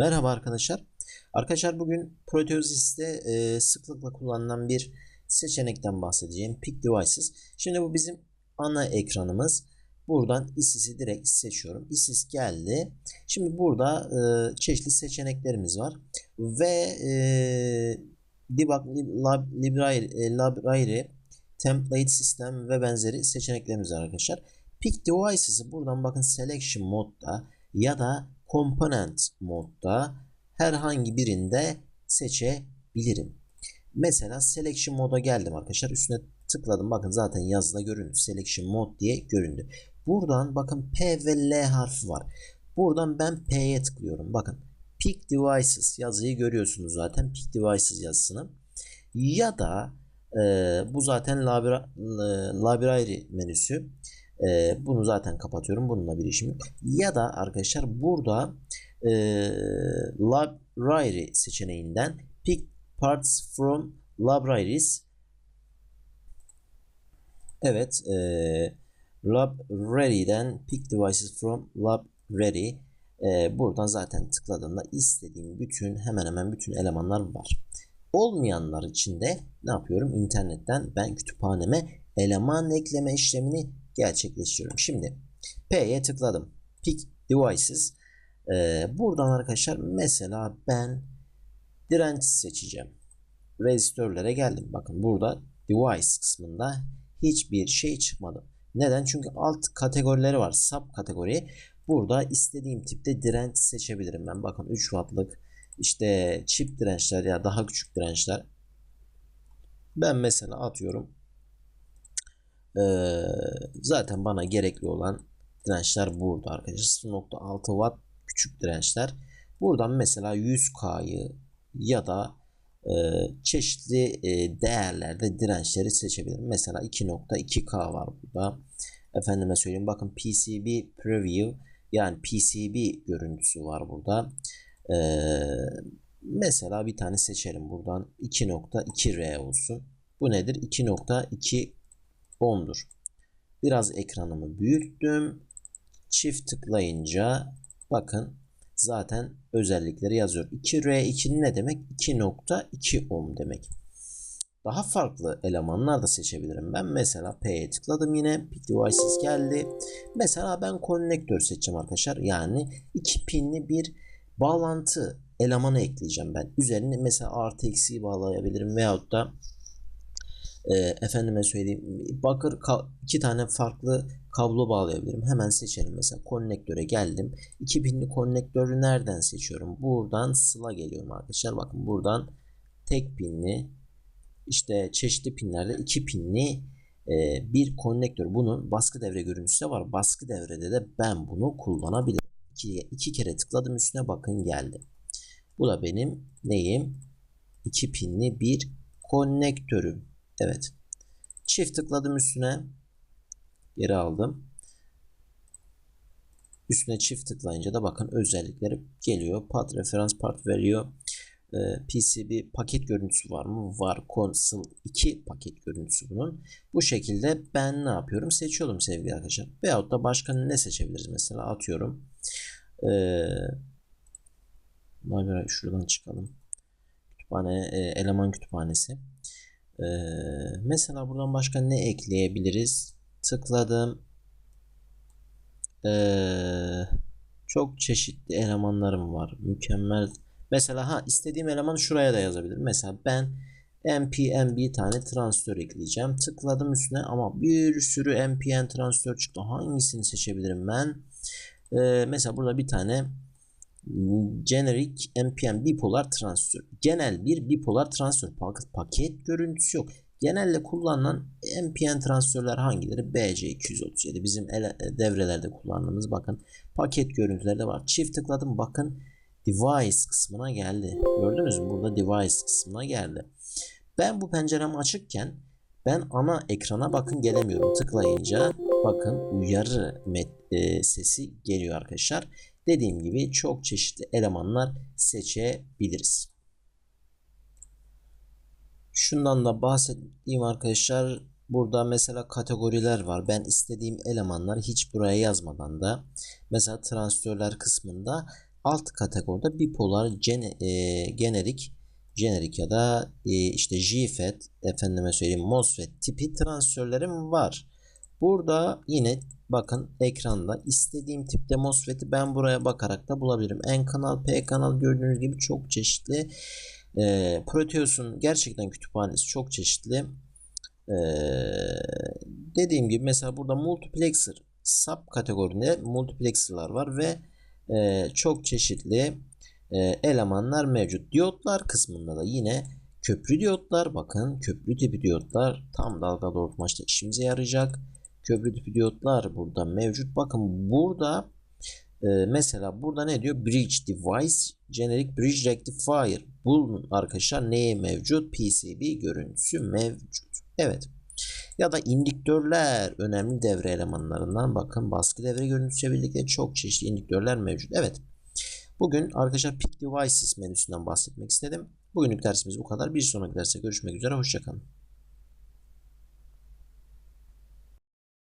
Merhaba arkadaşlar. Arkadaşlar bugün Proteusis'te e, sıklıkla kullanılan bir seçenekten bahsedeceğim. Pick Devices. Şimdi bu bizim ana ekranımız. Buradan ISIS'i direkt seçiyorum. ISIS geldi. Şimdi burada e, çeşitli seçeneklerimiz var. Ve e, Debug Lib Library, e, Library, Template System ve benzeri seçeneklerimiz var arkadaşlar. Pick Devices'ı buradan bakın Selection modda ya da Component modda herhangi birinde seçebilirim. Mesela Selection moda geldim arkadaşlar. Üstüne tıkladım. Bakın zaten yazıda göründü. Selection mod diye göründü. Buradan bakın P ve L harfi var. Buradan ben P'ye tıklıyorum. Bakın Pick Devices yazıyı görüyorsunuz zaten. Pick Devices yazısını. Ya da e, bu zaten labira, library menüsü. E, bunu zaten kapatıyorum. Bununla bir işim yok. Ya da arkadaşlar burada e, library seçeneğinden pick parts from libraries Evet e, library'den pick devices from library e, buradan zaten tıkladığımda istediğim bütün hemen hemen bütün elemanlar var. Olmayanlar için de ne yapıyorum? İnternetten ben kütüphaneme eleman ekleme işlemini gerçekleştiriyorum. Şimdi P'ye tıkladım. Pick devices. Ee, buradan arkadaşlar mesela ben direnç seçeceğim. Rezistörlere geldim. Bakın burada device kısmında hiçbir şey çıkmadı. Neden? Çünkü alt kategorileri var. Sub kategori. Burada istediğim tipte direnç seçebilirim ben. Bakın 3 wattlık işte çift dirençler ya daha küçük dirençler. Ben mesela atıyorum ee, zaten bana gerekli olan dirençler burada arkadaşlar. 0.6 watt küçük dirençler. Buradan mesela 100K'yı ya da e, çeşitli e, değerlerde dirençleri seçebilirim. Mesela 2.2K var burada. Efendime söyleyeyim bakın PCB preview yani PCB görüntüsü var burada. Ee, mesela bir tane seçelim buradan 2.2R olsun. Bu nedir? 2.2 ohm'dur. Biraz ekranımı büyüttüm. Çift tıklayınca bakın zaten özellikleri yazıyor. 2R2 ne demek? 2.2 ohm demek. Daha farklı elemanlar da seçebilirim. Ben mesela P'ye tıkladım yine. Pick Devices geldi. Mesela ben konnektör seçeceğim arkadaşlar. Yani iki pinli bir bağlantı elemanı ekleyeceğim ben. Üzerine mesela artı eksiği bağlayabilirim veyahut da e, efendime söyleyeyim bakır iki tane farklı kablo bağlayabilirim. Hemen seçelim mesela konnektöre geldim. 2000'li konnektörü nereden seçiyorum? Buradan sıla geliyorum arkadaşlar. Bakın buradan tek pinli işte çeşitli pinlerde iki pinli e, bir konnektör. Bunun baskı devre görüntüsü de var. Baskı devrede de ben bunu kullanabilirim. İki, iki kere tıkladım üstüne bakın geldi. Bu da benim neyim? İki pinli bir konnektörüm. Evet. Çift tıkladım üstüne. Geri aldım. Üstüne çift tıklayınca da bakın özellikleri geliyor. Path referans part veriyor. Ee, PCB paket görüntüsü var mı? Var. Console 2 paket görüntüsü bunun. Bu şekilde ben ne yapıyorum? Seçiyorum sevgili arkadaşlar. Veyahut da başka ne seçebiliriz? Mesela atıyorum. Ee, şuradan çıkalım. Kütüphane, e, eleman kütüphanesi. Ee, mesela buradan başka ne ekleyebiliriz? Tıkladım. Ee, çok çeşitli elemanlarım var. Mükemmel. Mesela ha istediğim eleman şuraya da yazabilirim. Mesela ben NPN bir tane transistör ekleyeceğim. Tıkladım üstüne ama bir sürü NPN transistör çıktı. Hangisini seçebilirim ben? Ee, mesela burada bir tane generic NPN bipolar transistör. Genel bir bipolar transistör paket görüntüsü yok. Genelde kullanılan NPN transistörler hangileri? BC237 bizim ele, devrelerde kullandığımız bakın paket görüntülerde var. Çift tıkladım bakın device kısmına geldi. Gördünüz mü? Burada device kısmına geldi. Ben bu pencerem açıkken ben ana ekrana bakın gelemiyorum. Tıklayınca bakın uyarı met, e, sesi geliyor arkadaşlar. Dediğim gibi çok çeşitli elemanlar seçebiliriz. Şundan da bahsedeyim arkadaşlar. Burada mesela kategoriler var. Ben istediğim elemanları hiç buraya yazmadan da mesela transistörler kısmında alt kategoride bipolar gene, e, generik jenerik ya da e, işte JFET efendime söyleyeyim MOSFET tipi transistörlerim var. Burada yine bakın ekranda istediğim tipte MOSFET'i ben buraya bakarak da bulabilirim. N kanal, P kanal gördüğünüz gibi çok çeşitli. E, Proteus'un gerçekten kütüphanesi çok çeşitli. E, dediğim gibi mesela burada multiplexer sub kategorinde multiplexer'lar var ve e, çok çeşitli e, elemanlar mevcut. Diyotlar kısmında da yine köprü diyotlar bakın köprü tipi diyotlar tam dalga doğrultmaçta işimize yarayacak. Köprü diyotlar burada mevcut. Bakın burada e, mesela burada ne diyor? Bridge device generic bridge rectifier. Bunun arkadaşlar neye mevcut? PCB görüntüsü mevcut. Evet. Ya da indiktörler önemli devre elemanlarından bakın baskı devre görüntüsüyle birlikte çok çeşitli indiktörler mevcut. Evet. Bugün arkadaşlar Peak Devices menüsünden bahsetmek istedim. Bugünlük dersimiz bu kadar. Bir sonraki derste görüşmek üzere. Hoşçakalın.